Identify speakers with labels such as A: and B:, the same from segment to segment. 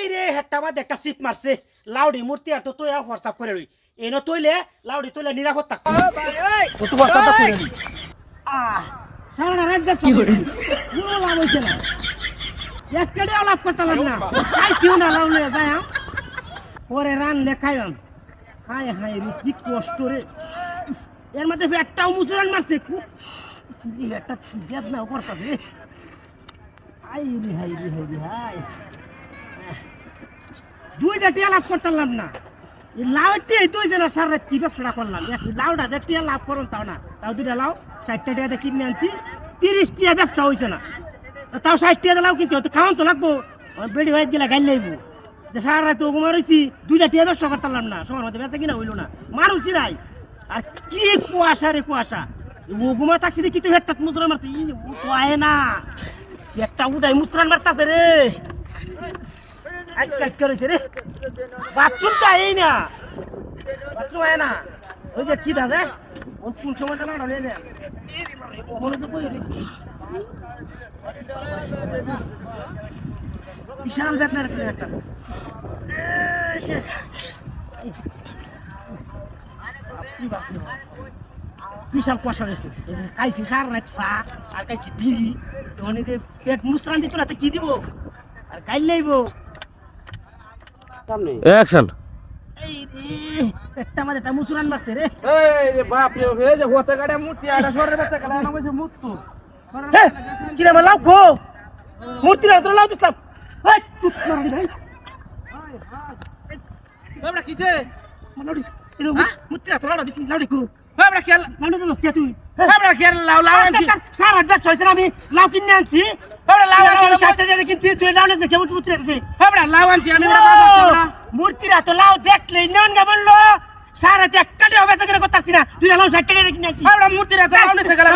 A: High রে, হেট্টা বাদ একটা সিপ মারছে। লাউডি মূর্তি আর তো তুই হোয়াটসঅ্যাপ করে রই। এনো তৈলে লাউডি তৈলে নিরাপদ থাক আহ, সারা রাত গেছে কি করতে হ্যাঁ? পরে রান হাই হাই রে, কি কষ্ট রে। এর মধ্যে একটাও মুচুরান মারছে। খুব এই একটা বেদনা করতেছে রে, হাই। দুইটা টিয়া লাভ করতাম না। এই লাউটি তুই যেন সার কি ব্যবসাটা করলাম? লাউটা দেখ টিয়া লাভ করুন তাও না, তাও দুইটা লাউ, ষাটটা টিয়াতে কিনে আনছি, তিরিশ টিয়া ব্যবসা হয়েছে না। তাও ষাট টিয়া লাউ কিনছি তো খাওয়ান তো লাগবো বেড়ি ভাই গেলে গাইল লাগবো যে সারা রাত ওগুলো রয়েছি দুইটা টিয়া ব্যবসা করতাম না সময় মধ্যে বেচা কিনা হইল না। মারুচি নাই। আর কি কুয়াশা রে কুয়াশা। ওগুমা থাকছি দেখি তুই হেট্টাত মুদ্রা মারছি? কুয়ায় না, একটা উদাই মুদ্রান মারতাছে রে। আজকাল করেছে রে। বাথরুমটা এই না। বাথরুম আয় না। ওই যে কি দাদা? কোন না মনোযোগ করে। রে। বিশাল বাপ। বিশাল কষা রয়েছে খাইছি সার রাত চা, আর খাইছি বিড়ি। এই পেট মুসরান দিত না, তো কি দিব? আর গাইল লাইব।
B: অ্যাকশন
A: এই রে পেটটা মাঝে একটা মুসরান মারছে রে।
B: এই রে বাপ রে এই যে হতে গাড়ি মূর্তি আটা সরে বাচ্চা কালা না বসে মুত্তু
A: কি রে লাউ খো? মূর্তি না তোর লাউ দিসলাম হেই চুপ কর রে ভাই।
B: আমরা কিছে
A: আমার লাউ দিস এরকম মূর্তি না তোর লাউ দিস লাউ দিকু
B: আমরা খেল
A: লাউ দিস কে তুই?
B: আমরা খেল লাউ লাউ আনছি?
A: সারা ব্যবসা হয়েছে আমি লাউ কিনে আনছি।
B: আমরা লাউ আনছি
A: ষাট টাকা কিনছি তুই লাউ নিস কেমন মূর্তি তুই
B: আমরা লাউ আনছি আমি
A: মূর্তিরা তো লাউ দেখলে নন গে বলল। সারা একটা টাকা বেচা করে করতাছি না। তুই লাউ ষাট টাকা কিনে আনছি
B: আমরা মূর্তি রাতে লাউ নিছে গেল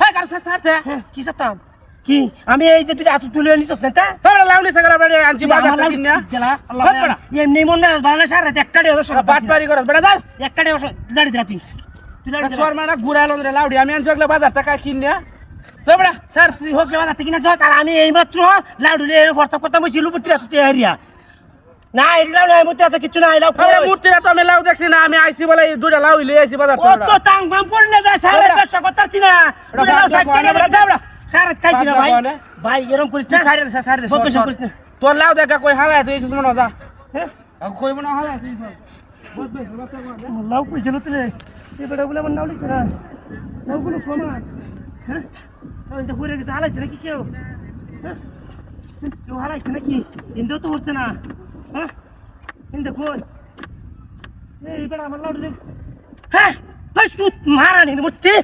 B: হ্যাঁ কার সারছে।
A: হ্যাঁ, কি সাতাম কি? আমি এই যে তুই হাত তুলে নিছিস না তা?
B: আমরা লাউ নিছে গেল আনছি বাজার থেকে।
A: এমনি মন না। সারা একটা টাকা বেচা
B: দাল
A: একটা বেচা তুই।
B: সর মানা ঘুরাইলো রে লাউডি। আমি আনছি ওগুলা বাজার টাকা কিনা তো বেটা স্যার
A: তুই হোক বাজার থেকে না যাস আর আমি এই মাত্র লাউডু হোয়াটসঅ্যাপ করতাম ওই সিলু মূর্তিরা তুই হারিয়া না এই লাউ নাই মূর্তিরা তো কিছু নাই লাউ
B: আমরা মূর্তি রাতে আমি লাউ দেখছি না আমি আইছি বলে দুইটা লাউ লই আইছি বাজার
A: ও তো টাং ফাং পড়ে না যায় সারা ব্যবসা করতাছি না।
B: ওরা
A: লাউ
B: বাদ
A: ষাট
B: দাও,
A: টাকা
B: ওরা
A: বেচা।
B: দাও,
A: সারা খাইছি না ভাই। ভাই এরকম করিস না।
B: তুই দে সাইডে দে
A: করিস না।
B: তোর লাউ দেখা কই হালায় তুই এসেছিস মনে যা।
A: হ্যাঁ।
B: আর কই হালায় তুই
A: লাউ কই গেল তুই এই বেটা বলে আমার নাও লিখছে না লাউগুলো কমা হ্যাঁ? তো ঘুরে গেছে, হালাইছে নাকি কেউ? হ্যাঁ? কেউ হালাইছে নাকি? ইন্দ্র তো উঠছে না। হ্যাঁ? ইন্দ্র কই? এই বেটা আমার লাউ দেখ হ্যাঁ? সুত মূর্তি।